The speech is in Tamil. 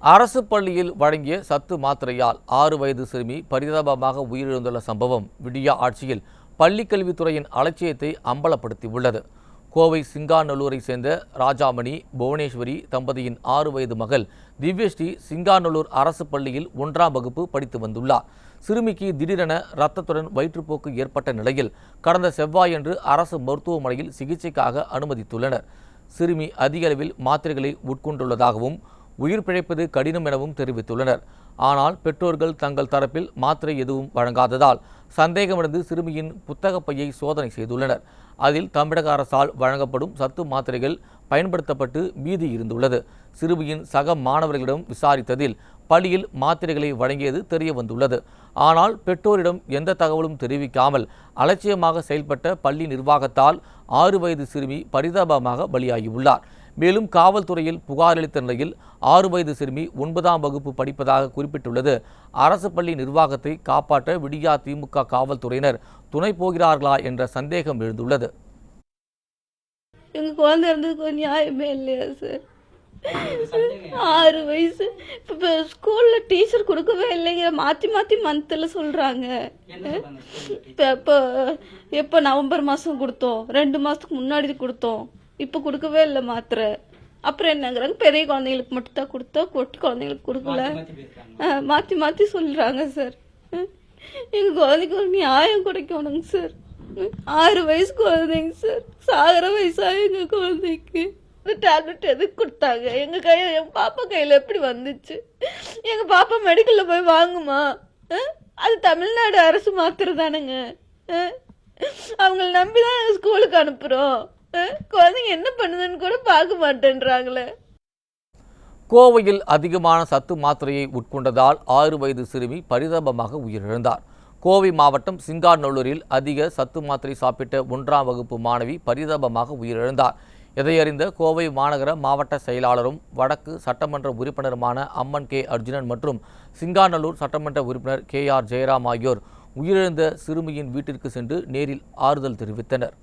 அரசு பள்ளியில் வழங்கிய சத்து மாத்திரையால் ஆறு வயது சிறுமி பரிதாபமாக உயிரிழந்துள்ள சம்பவம் விடியா ஆட்சியில் பள்ளிக்கல்வித்துறையின் அலட்சியத்தை அம்பலப்படுத்தியுள்ளது. கோவை சிங்காநல்லூரை சேர்ந்த ராஜாமணி புவனேஸ்வரி தம்பதியின் ஆறு வயது மகள் திவ்யஸ்ரீ சிங்காநல்லூர் அரசு பள்ளியில் ஒன்றாம் வகுப்பு படித்து வந்துள்ளார். சிறுமிக்கு திடீரென இரத்தத்துடன் வயிற்றுப்போக்கு ஏற்பட்ட நிலையில் கடந்த செவ்வாயன்று அரசு மருத்துவமனையில் சிகிச்சைக்காக அனுமதித்துள்ளனர். சிறுமி அதிக அளவில் மாத்திரைகளை உட்கொண்டுள்ளதாகவும் உயிர் பிழைப்பது கடினம் எனவும் தெரிவித்துள்ளனர். ஆனால் பெற்றோர்கள் தங்கள் தரப்பில் மாத்திரை எதுவும் வழங்காததால் சந்தேகமடைந்து சிறுமியின் புத்தக பையை சோதனை செய்துள்ளனர். அதில் தமிழக அரசால் வழங்கப்படும் சத்து மாத்திரைகள் பயன்படுத்தப்பட்டு மீதி இருந்துள்ளது. சிறுமியின் சக மாணவர்களிடம் விசாரித்ததில் பள்ளியில் மாத்திரைகளை வழங்கியது தெரிய வந்துள்ளது. ஆனால் பெற்றோரிடம் எந்த தகவலும் தெரிவிக்காமல் அலட்சியமாக செயல்பட்ட பள்ளி நிர்வாகத்தால் ஆறு வயது சிறுமி பரிதாபமாக பலியாகியுள்ளார். மேலும் காவல்துறையில் புகார் அளித்த நிலையில் ஆறு வயது சிறுமி ஒன்பதாம் வகுப்பு படிப்பதாக குறிப்பிட்டுள்ளது. அரசு பள்ளி நிர்வாகத்தை காப்பாற்ற விடியா திமுக காவல்துறையினர் துணை போகிறார்களா என்ற சந்தேகம் எழுந்துள்ளது. எங்கள் குழந்தை இருந்ததுக்கு நியாயமே இல்லையா சார் ஆறு வயசு. இப்போ இப்போ ஸ்கூலில் டீச்சர் கொடுக்கவே இல்லைங்க. மாற்றி மாற்றி மந்தில் சொல்கிறாங்க இப்போ இப்போ எப்போ நவம்பர் மாதம் கொடுத்தோம். ரெண்டு மாதத்துக்கு முன்னாடி கொடுத்தோம். இப்போ கொடுக்கவே இல்லை மாத்திரை. அப்புறம் என்னங்கிறாங்க? பெரிய குழந்தைங்களுக்கு மட்டும் தான் கொடுத்தோம் கொட்டி குழந்தைங்களுக்கு கொடுக்கல. மாற்றி மாற்றி சொல்கிறாங்க சார். எங்கள் குழந்தைக்கு ஒரு நியாயம் கிடைக்கணுங்க சார். ஆறு வயசு குழந்தைங்க சார். சாகிற வயசா எங்கள் குழந்தைக்கு. இந்த டேப்லெட் எதுக்கு கொடுத்தாங்க? எங்கள் கையில் என் பாப்பா கையில் எப்படி வந்துச்சு? எங்கள் பாப்பா மெடிக்கலில் போய் வாங்குமா? அது தமிழ்நாடு அரசு மாத்திரை தானேங்க? அவங்கள நம்பி தான் ஸ்கூலுக்கு அனுப்புகிறோம் குழந்தைங்க என்ன பண்ணுதுன்னு கூட பார்க்க மாட்டேன்றாங்களே. கோவையில் அதிகமான சத்து மாத்திரையை உட்கொண்டதால் ஆறு வயது சிறுமி பரிதாபமாக உயிரிழந்தார். கோவை மாவட்டம் சிங்காநல்லூரில் அதிக சத்து மாத்திரை சாப்பிட்ட ஒன்றாம் வகுப்பு மாணவி பரிதாபமாக உயிரிழந்தார். இதையறிந்த கோவை மாநகர மாவட்ட செயலாளரும் வடக்கு சட்டமன்ற உறுப்பினருமான அம்மன் கே அர்ஜுனன் மற்றும் சிங்காநல்லூர் சட்டமன்ற உறுப்பினர் கே ஆர் ஜெயராம் ஆகியோர் உயிரிழந்த சிறுமியின் வீட்டிற்கு சென்று நேரில் ஆறுதல் தெரிவித்தனர்.